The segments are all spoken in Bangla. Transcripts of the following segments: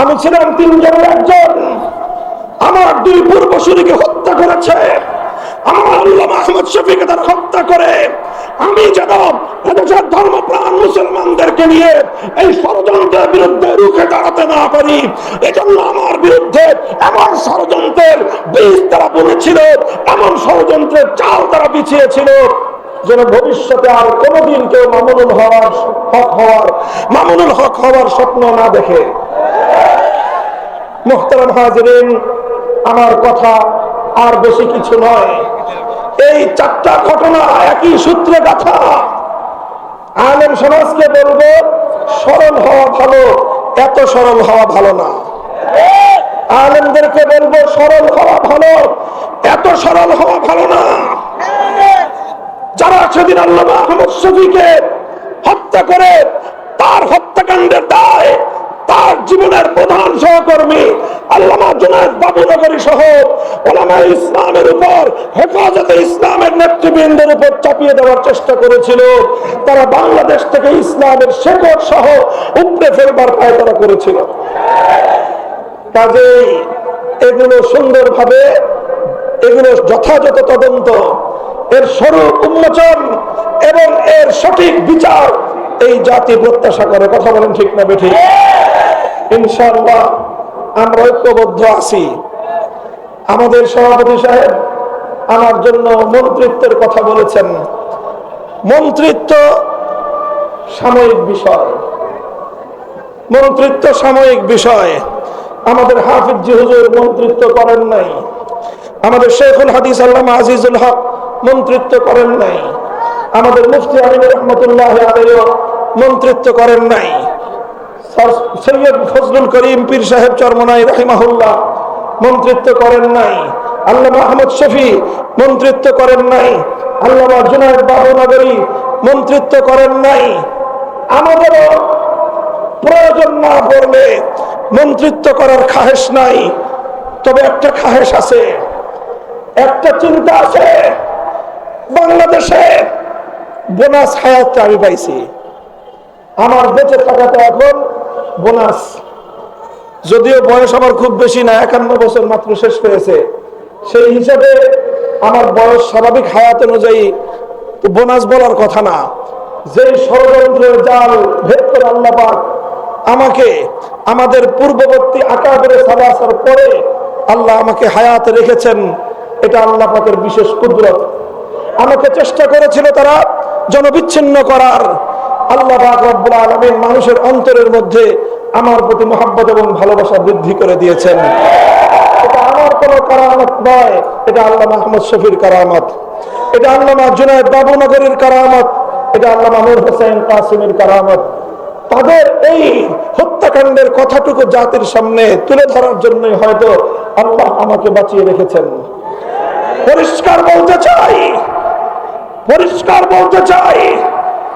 আমি ছিলাম তিনজনের একজন। আমার দুই পূর্বসূরিকে হত্যা করেছে। আমার তারা হত্যা করে। আমি যেন ধর্মপ্রাণ মুসলমানদেরকে নিয়ে এই ষড়যন্ত্রের বিরুদ্ধে না পারি, এজন্য আমার বিরুদ্ধে এমন ষড়যন্ত্রের তারা এমন ষড়যন্ত্রের চাল তারা যেন ভবিষ্যতে আর কোনোদিন কেউ মামুনুল হওয়ার হক হওয়ার মামুনুল হক হওয়ার স্বপ্ন না দেখে। মোহতারাম হাজরিন, আমার কথা আর বেশি কিছু নয়। এই চারটা ঘটনা একই সূত্রে গাথা আলেম সমাজকে বলব সরল হওয়া ভালো, এত সরল হওয়া ভালো না। আলেমদেরকে বলব সরল হওয়া ভালো, এত সরল হওয়া ভালো না। যারা সেদিন আল্লাহ আহমদ শফিকে হত্যা করে, তার হত্যাকাণ্ডের দায় তার জীবনের প্রধান সহকর্মী আল্লামা জুনায়দ বাবুনগরী সহ ওলামা ইসলামের উপর, হেফাজতে ইসলামের নেতৃবৃন্দের উপর চাপিয়ে দেওয়ার চেষ্টা করেছিল। তারা বাংলাদেশ থেকে ইসলামের শেকড় সহ উপড়ে ফেলবার পায়তারা করেছিল। কাজেই এগুলো সুন্দরভাবে, এগুলো যথাযথ তদন্ত, এর স্বরূপ উন্মোচন এবং এর সঠিক বিচার এই জাতি প্রত্যাশা করে। কথা বলেন ঠিক না বেঠি ইনশাআল্লাহ, আমরা ঐক্যবদ্ধ আছি। আমাদের সভাপতি সাহেব আমার জন্য মন্ত্রিত্বের কথা বলেছেন। মন্ত্রিত্ব সাময়িক বিষয়। মন্ত্রিত্ব সাময়িক বিষয়। আমাদের হাফিজ হুজুর মন্ত্রিত্ব করেন নাই। আমাদের শেখুল হাদিস আল্লামা আজিজুল হক মন্ত্রিত্ব করেন নাই। আমাদের মুফতি আলী রহমতুল্লাহ আলাইও মন্ত্রিত্ব করেন নাই। সৈয়দ ফজলুল করিম পীর সাহেব চরমনাই রাহিমাহুল্লাহ, মন্ত্রিত্ব করেন নাই। আল্লামা আহমদ শফি মন্ত্রিত্ব করেন নাই। আল্লামা জুনায়দ বাবুনগরী মন্ত্রিত্ব করেন নাই। আমাদেরও প্রয়োজন না পড়লে মন্ত্রিত্ব করার খাহেস নাই। তবে একটা খাহেস আছে। একটা চিন্তা আছে। বাংলাদেশে বোনাস হায়াতটা আমি পাইছি। আমার বেঁচে থাকাটা এখন বোনাস। যদিও বয়স আমার খুব বেশি না, একান্ন বছর মাত্র শেষ হয়েছে। সেই হিসাবে আমার বয়স স্বাভাবিক হায়াত অনুযায়ী বোনাস বলার কথা না। যে ষড়যন্ত্রের জাল ভেদ করে আল্লাপাক আমাকে, আমাদের পূর্ববর্তী আকাবের সালাসার পরে আল্লাহ আমাকে হায়াত রেখেছেন, এটা আল্লাহ পাকের বিশেষ কুদরত। আমাকে চেষ্টা করেছিল তারা জনবিচ্ছিন্ন করার আল্লাহ রব্বুল আলামিন মানুষের অন্তরের মধ্যে আমার প্রতি মহাব্বত এবং ভালোবাসা বৃদ্ধি করে দিয়েছেন। এটা আমার কোনো কারামত নয়, এটা আল্লাহ মাহমুদ শফির কারামত। এটা আল্লামা জুনায়দ বাবুনগরীর কারামত, এটা আল্লামা নূর হোসেন কাসিমের কারামত। তাদের এই হত্যাকাণ্ডের কথাটুকু জাতির সামনে তুলে ধরার জন্যই হয়তো আল্লাহ আমাকে বাঁচিয়ে রেখেছেন। পরিষ্কার বলতে চাই, পরিষ্কার বলতে চাই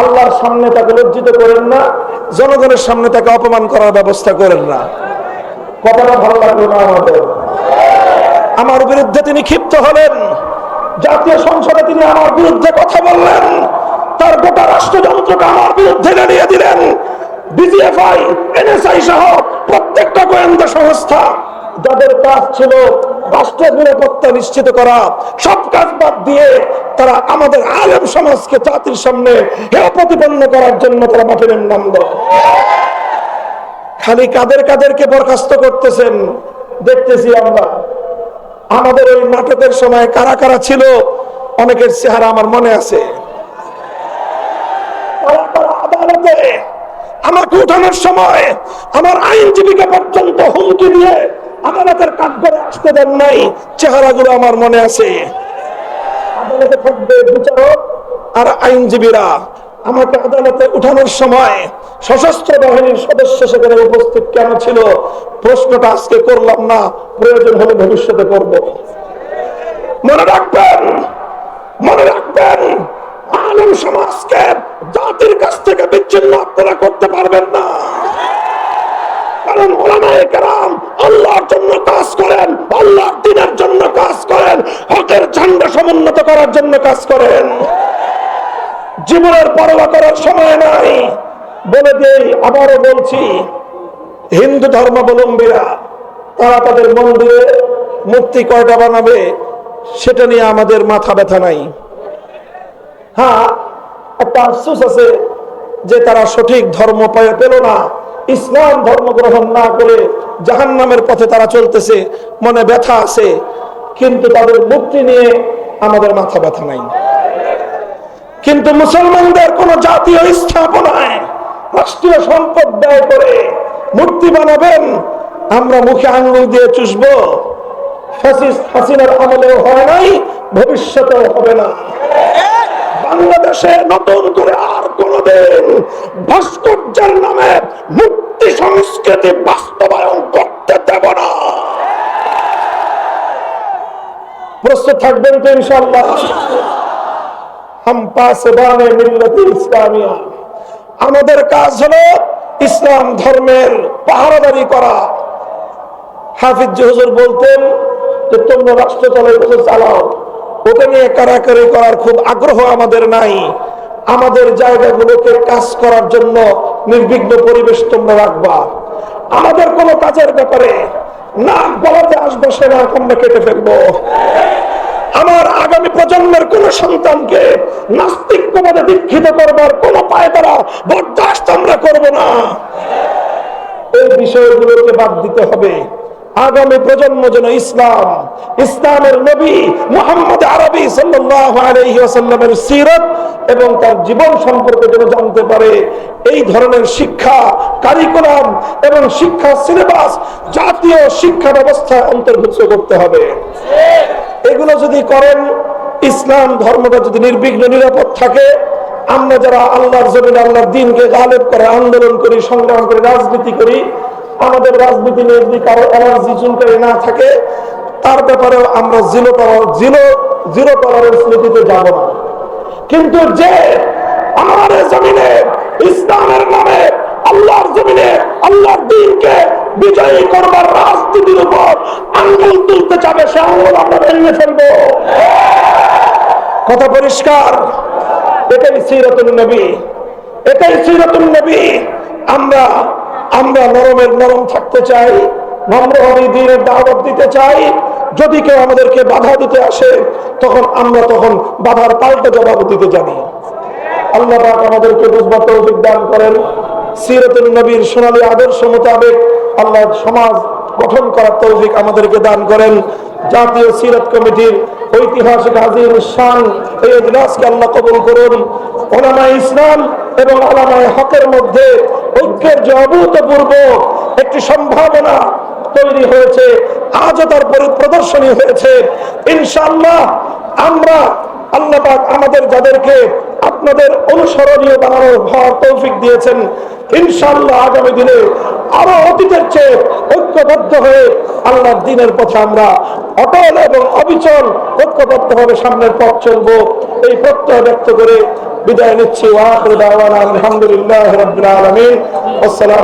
আল্লাহর সামনে তাকে লজ্জিত করেন না, জনগণের সামনে তাকে অপমান করার ব্যবস্থা করেন না। কথাটা ভালো লাগল না আমাদের? আমার বিরুদ্ধে তিনি ক্ষিপ্ত হলেন। জাতীয় সংসদে তিনি আমার বিরুদ্ধে কথা বললেন। তার গোটা রাষ্ট্রযন্ত্রকে আমার বিরুদ্ধে দাঁড়িয়ে দিলেন। বিজিএফআই, এনএসআই সহ প্রত্যেকটা গোয়েন্দা সংস্থা। যাদের কাজ ছিল রাষ্ট্রের নিরাপত্তা নিশ্চিত করা, সব কাজ বাদ দিয়ে তারা আমাদের আলেম সমাজকে জাতির সামনে হেয় প্রতিপন্ন করার জন্য তারা মাঠে নামলো খালি কাদের কাদেরকে বরখাস্ত করতেছেন, দেখতেছি আমরা। আমাদের ওই নাটকের সময় কারা কারা ছিল, অনেকের চেহারা আমার মনে আছে। আদালতে আমাকে উঠানোর সময় আমার আইনজীবীকে পর্যন্ত হুমকি দিয়ে আদালতের কাঠগড়ে আসতে দেন নাই। চেহারাগুলো আমার মনে আছে। আদালতে থাকবে বিচারক আর আইনজীবীরা। আমাকে আদালতে উঠানোর সময় সশস্ত্র বাহিনীর সদস্য সেখানে উপস্থিত কেন ছিল? প্রশ্নটা আজকে করলাম না, প্রয়োজন হলে ভবিষ্যতে করব। মনে রাখবেন মনে রাখবেন, আলম সমাজকে জাতির কাছ থেকে বিচ্ছিন্ন আপনারা করতে পারবেন না। কারণ ওলামায়ে কেরাম আল্লাহর জন্য কাজ করেন, আল্লাহর দিনের জন্য কাজ করেন, হকের ঝান্ডা সমুন্নত করার জন্য কাজ করেন। জীবনের পরোয়া করার সময় নাই। বলে দেই আবারও বলছি, হিন্দু ধর্মাবলম্বীরা, তারা তাদের মন্দিরে মূর্তি কয়টা বানাবে, সেটা নিয়ে আমাদের মাথা ব্যথা নাই। হ্যাঁ একটা আফসোস আছে যে তারা সঠিক ধর্ম পেল না। ইসলাম ধর্ম গ্রহণ না করে জাহান নামের পথে তারা চলতেছে, মনে ব্যথা আছে, কিন্তু তাদের মুক্তি নিয়ে আমাদের মাথা ব্যথা নাই। কিন্তু মুসলমানদের কোন জাতীয় স্থাপনায় রাষ্ট্রীয় সম্পদ ব্যয় করে মূর্তি বানাবেন, আমরা মুখে আঙ্গুল দিয়ে চুষবো। ফ্যাসিস্ট হাসিনার আমলেও হয় নাই, ভবিষ্যতেও হবে না। বাংলাদেশে নতুন করে আর কোনদিন ভাস্কর্যের নামে মুক্তি সংস্কৃতি বাস্তবায়ন করতে দেব না। প্রস্তুত থাকবেন তো ইসলামিয়া। আমাদের কাজ হলো ইসলাম ধর্মের পাহারাদারি করা। হাফিজ হুজুর বলতেন যে, তোমরা রাষ্ট্র চালাও। ওটা নিয়ে কারাকারি করার খুব আগ্রহ আমাদের নাই। আমাদের জায়গাগুলোকে কাজ করার জন্য নির্বিঘ্ন পরিবেশ তোমরা রাখবা। আমাদের কোন কাজের ব্যাপারে না বলাতে আসব সে না আমরা কেটে ফেলব। আমার আগামী প্রজন্মের কোন সন্তানকে নাস্তিক্যবাদে দীক্ষিত করবার কোন পায় তারা বরদাস্ত আমরা করব না। এই বিষয়গুলোকে বাদ দিতে হবে। আগামী প্রজন্ম যেন ইসলাম, ইসলামের নবী মোহাম্মদ আরবি সাল্লামের সিরত এবং তার জীবন সম্পর্কে যেন জানতে পারে। এই ধরনের শিক্ষা কারিকুলাম এবং শিক্ষা সিলেবাস জাতীয় শিক্ষা ব্যবস্থায় অন্তর্ভুক্ত করতে হবে। এগুলো যদি করেন, ইসলাম ধর্মটা যদি নির্বিঘ্ন নিরাপদ থাকে, আমরা যারা আল্লাহর জমিন, আল্লাহর দিনকে গালেব করে আন্দোলন করি, সংগ্রাম করি, রাজনীতি করি আমাদের রাজনীতি নিয়ে যদি কারও এনার্জি চুলকারি না থাকে, তার ব্যাপারেও আমরা জিরো জিরো জিরো টলারেন্স নীতিতে যাব না। কিন্তু যে আমার জমিনে, ইসলামের নামে আল্লাহর জমিনে, আল্লাহর দিনকে বিজয়ী করবার রাজনীতির উপর আঙ্গুল তুলতে চাবে সে আঙ্গুল আমরা ভেঙে ফেলব। কথা পরিষ্কার? এটাই সিরাতুল নবী। এটাই সিরাতুল নবী। আমরা আমরা নরমের নরম থাকতে চাই, নম্রভাবে দিনের দাওয়াত দিতে চাই। যদি কেউ আমাদেরকে বাধা দিতে আসে, তখন আমরা তখন বাধার পাল্টা জবাব দিতে জানি। আল্লাহ আমাদেরকে বুঝবার তৌফিক দান করেন। সিরাতুল নবীর সোনালী আদর্শ মোতাবেক আল্লাহ সমাজ গঠন করার তৌফিক আমাদেরকে দান করেন। জাতীয় সিরাত কমিটির ঐতিহাসিক হাজির শান এই আল্লাহ কবুল করুন। ওলামা ইসলাম এবং আলামায় হকের মধ্যে ঐক্যের যে অভূতপূর্ব একটি সম্ভাবনা তৈরি হয়েছে, আজও তার প্রদর্শনী হয়েছে। ইনশাল্লাহ আমরা আল্লাহ পাক আমাদের যাদেরকে আপনাদের অনুসরণীয় বানানোর ভর তৌফিক দিয়েছেন ইনশাল্লাহ আগামী দিনে আরও অতীতের চেয়ে ঐক্যবদ্ধ হয়ে আল্লাহর দিনের পথে আমরা অটল এবং অবিচল ঐক্যবদ্ধ ভাবে সামনের পথ চলবো। এই প্রত্যয় ব্যক্ত করে বিদায় নিচ্ছি ওয়াহ আলহামদুলিল্লাহ রবিল আলমিন আসসালাম